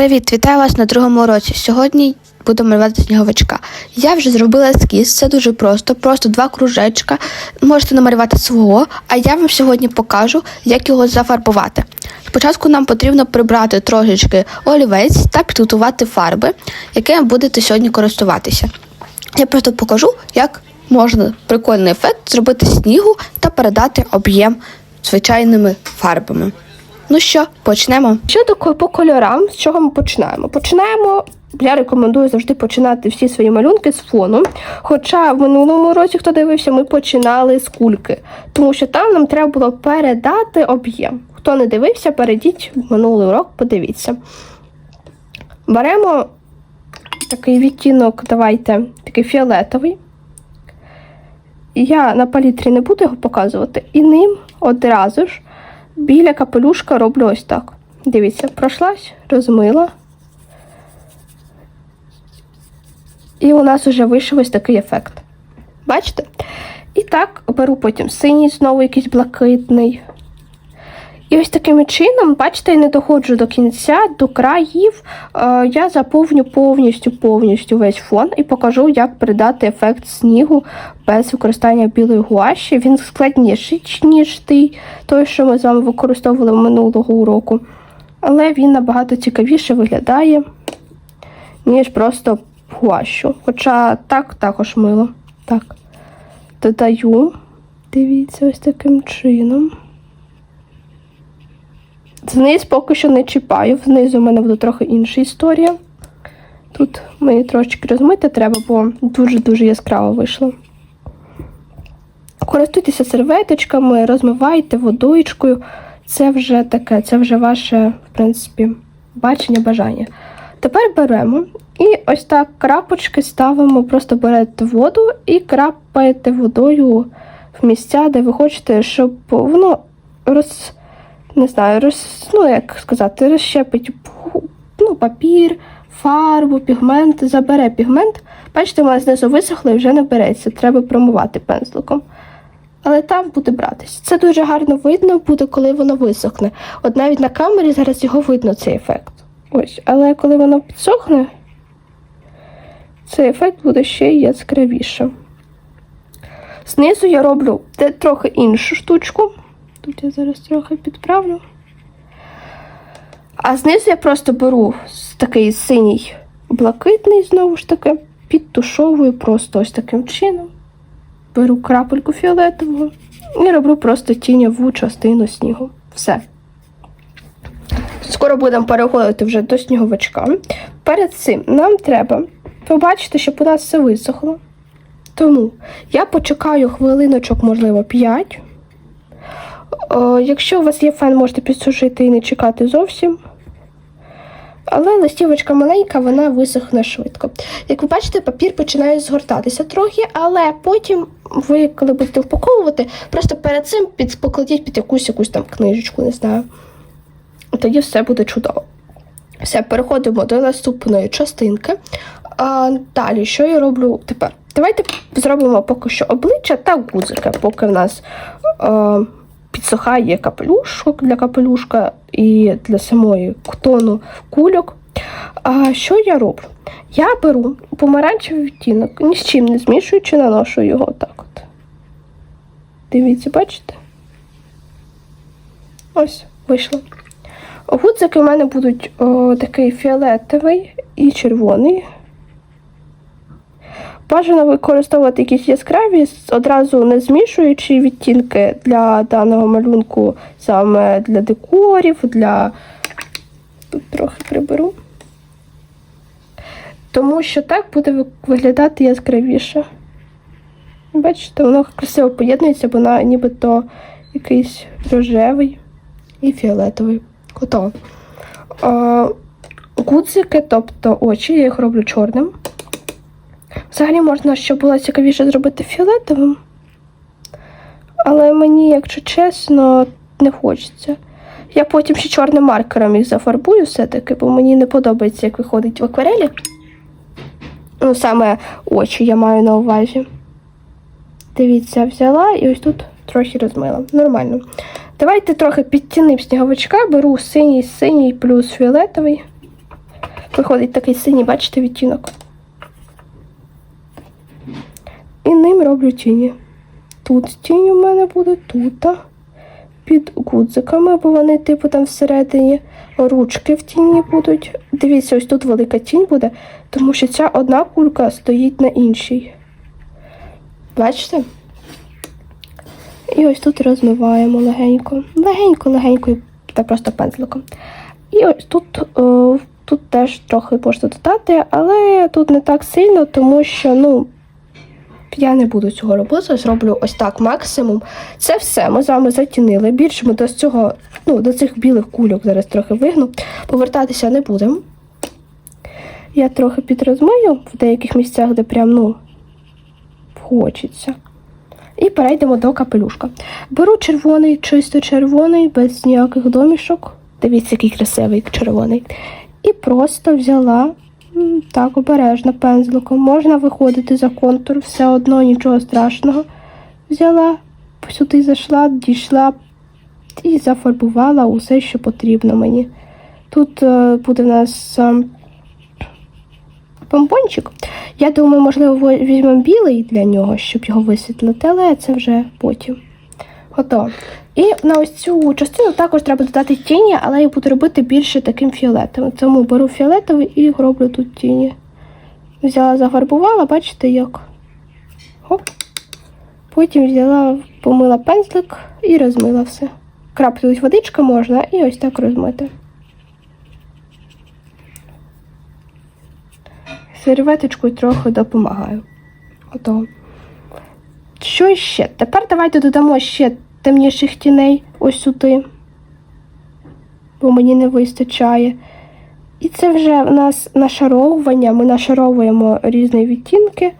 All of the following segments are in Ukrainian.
Привіт, вітаю вас на другому уроці. Сьогодні буду малювати сніговичка. Я вже зробила ескіз, це дуже просто, просто два кружечка. Можете намалювати свого, а я вам сьогодні покажу, як його зафарбувати. Спочатку нам потрібно прибрати трошечки олівець та підготувати фарби, якими будете сьогодні користуватися. Я просто покажу, як можна прикольний ефект зробити снігу та передати об'єм звичайними фарбами. Ну що, почнемо? Щодо по кольорам, з чого ми починаємо? Починаємо. Я рекомендую завжди починати всі свої малюнки з фону. Хоча в минулому році, хто дивився, ми починали з кульки, тому що там нам треба було передати об'єм. Хто не дивився, перейдіть в минулий урок, подивіться. Беремо такий відтінок, давайте, такий фіолетовий. Я на палітрі не буду його показувати, і ним одразу ж біля капелюшка роблю ось так. Дивіться, пройшлась, розмила. І у нас вже вийшов ось такий ефект. Бачите? І так беру потім синій, знову якийсь блакитний. І ось таким чином, бачите, я не доходжу до кінця, до країв. Е, я заповню повністю повністю весь фон і покажу, як передати ефект снігу без використання білої гуаші. Він складніший, ніж той, той, що ми з вами використовували минулого уроку. Але він набагато цікавіше виглядає, ніж просто гуашу. Хоча так також мило. Так. Додаю. Дивіться, ось таким чином. Зниз поки що не чіпаю. Знизу в мене буде трохи інша історія. Тут мені трошечки розмити треба, бо дуже-дуже яскраво вийшло. Користуйтеся серветочками, розмивайте водичкою. Це вже таке, це вже ваше, в принципі, бачення, бажання. Тепер беремо і ось так крапочки ставимо, просто берете воду і крапаєте водою в місця, де ви хочете, щоб воно роз не знаю, роз, ну як сказати, розщепить ну, папір, фарбу, пігмент, забере пігмент. Бачите, у мене знизу висохло і вже не береться, треба промивати пензликом. Але там буде братися. Це дуже гарно видно буде, коли воно висохне. От навіть на камері зараз його видно, цей ефект. Ось, але коли воно підсохне, цей ефект буде ще й яскравіше. Знизу я роблю трохи іншу штучку. Тут я зараз трохи підправлю. А знизу я просто беру такий синій блакитний, знову ж таки, підтушовую просто ось таким чином. Беру крапельку фіолетового і роблю просто тіньову частину снігу. Все. Скоро будемо переходити вже до сніговичка. Перед цим нам треба побачити, щоб у нас все висохло. Тому я почекаю хвилиночок, можливо, 5. О, якщо у вас є фен, можете підсушити і не чекати зовсім. Але листівочка маленька, вона висохне швидко. Як ви бачите, папір починає згортатися трохи, але потім ви, коли будете впаковувати, просто перед цим під, покладіть під якусь якусь там книжечку, не знаю. Тоді все буде чудово. Все, переходимо до наступної частинки. А, далі, що я роблю тепер? Давайте зробимо поки що обличчя та гудзики, поки в нас е, підсухає капелюшок для капелюшка і для самої тону кульок. А що я роблю? Я беру помаранчевий відтінок, ні з чим не змішуючи, наношу його так от. Дивіться, бачите? Ось, вийшло. Гудзики в мене будуть о, такий фіолетовий і червоний. Бажано використовувати якісь яскраві, одразу не змішуючи відтінки для даного малюнку, саме для декорів, для. Тут трохи приберу. Тому що так буде виглядати яскравіше. Бачите, воно красиво поєднується, бо вона нібито якийсь рожевий і фіолетовий. Готово. Гудзики, тобто очі, я їх роблю чорним. Взагалі можна, щоб було цікавіше зробити фіолетовим. Але мені, якщо чесно, не хочеться. Я потім ще чорним маркером їх зафарбую все-таки, бо мені не подобається, як виходить в акварелі. Ну, саме очі я маю на увазі. Дивіться, взяла і ось тут трохи розмила. Нормально. Давайте трохи підтіним сніговичка, беру синій, синій плюс фіолетовий. Виходить такий синій, бачите, відтінок. І ним роблю тіні. Тут тінь у мене буде, тут. Під гудзиками, бо вони, типу, там всередині ручки в тіні будуть. Дивіться, ось тут велика тінь буде, тому що ця одна кулька стоїть на іншій. Бачите? І ось тут розмиваємо легенько. Легенько, легенько та просто пензликом. І ось тут, о, тут теж трохи можна додати, але тут не так сильно, тому що, ну, я не буду цього робити, зроблю ось так максимум. Це все. Ми з вами затінили. Більше ми до цього, ну, до цих білих кульок зараз трохи вигну. Повертатися не будемо. Я трохи підрозмию в деяких місцях, де прям, ну, хочеться. І перейдемо до капелюшка. Беру червоний, чисто червоний, без ніяких домішок. Дивіться, який красивий червоний. І просто взяла так обережно пензликом. Можна виходити за контур, все одно нічого страшного. Взяла, сюди зайшла, дійшла і зафарбувала усе, що потрібно мені. Тут е, буде в нас е, помпончик. Я думаю, можливо, во- візьмемо білий для нього, щоб його висвітлити, але це вже потім. Готово. І на ось цю частину також треба додати тіні, але я буду робити більше таким фіолетовим. Тому беру фіолетовий і роблю тут тіні. Взяла, зафарбувала, бачите як. Хоп. Потім взяла, помила пензлик і розмила все. Крапнуть водичка можна і ось так розмити. Серветочкою трохи допомагаю. Готово. Що ще? Тепер давайте додамо ще темніших тіней ось сюди, бо мені не вистачає. І це вже в нас нашаровування. Ми нашаровуємо різні відтінки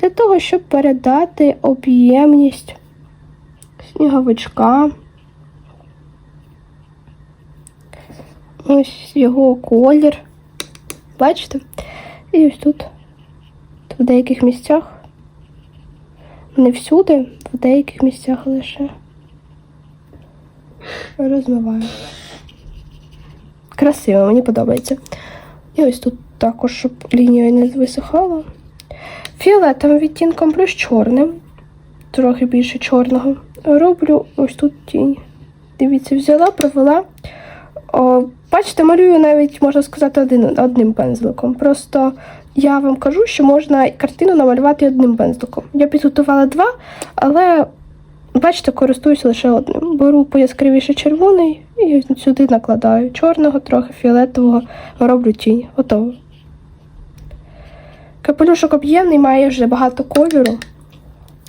для того, щоб передати об'ємність сніговичка. Ось його колір. Бачите? І ось тут, в деяких місцях. Не всюди, в деяких місцях лише. Розмиваю. Красиво, мені подобається. І ось тут також, щоб лінія не висихала. Фіолетовим відтінком плюс чорним. Трохи більше чорного. Роблю ось тут тінь. Дивіться, взяла, провела. О, бачите, малюю навіть, можна сказати, один, одним пензликом. Просто я вам кажу, що можна картину намалювати одним пензликом. Я підготувала два, але бачите, користуюся лише одним. Беру пояскравіше червоний і сюди накладаю чорного, трохи фіолетового, роблю тінь. Готово. Капелюшок об'ємний, має вже багато кольору.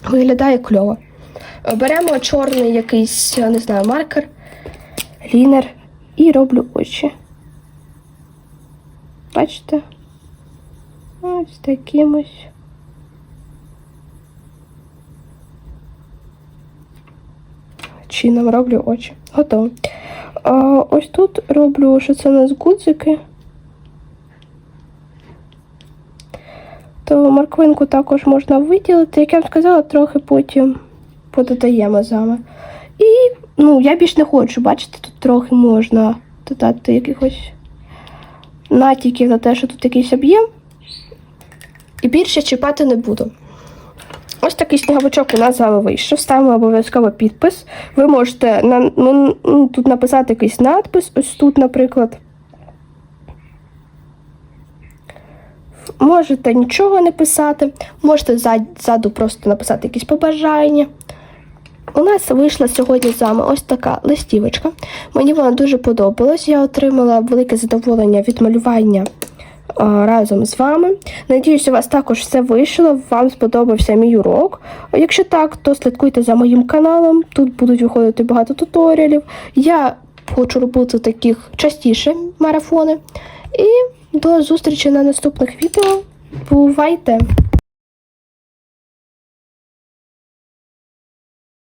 Виглядає кльово. Беремо чорний якийсь, не знаю, маркер, лінер і роблю очі. Бачите? Ось таким ось. Чином роблю очі. Готово. А, ось тут роблю, що це у нас гудзики. То морквинку також можна виділити. Як я вам сказала, трохи потім подадаємо зами. І ну, я більш не хочу, бачите, тут трохи можна додати якихось натяків на те, що тут якийсь об'єм. І більше чіпати не буду. Ось такий сніговичок у нас з вами вийшов. Ставимо обов'язково підпис. Ви можете на, ну, ну, тут написати якийсь надпис, ось тут, наприклад. Можете нічого не писати, можете ззаду просто написати якісь побажання. У нас вийшла сьогодні з вами ось така листівочка. Мені вона дуже подобалась. Я отримала велике задоволення від малювання разом з вами. Надіюсь, у вас також все вийшло, вам сподобався мій урок. Якщо так, то слідкуйте за моїм каналом. Тут будуть виходити багато туторіалів. Я хочу робити таких частіше марафони. І до зустрічі на наступних відео. Бувайте!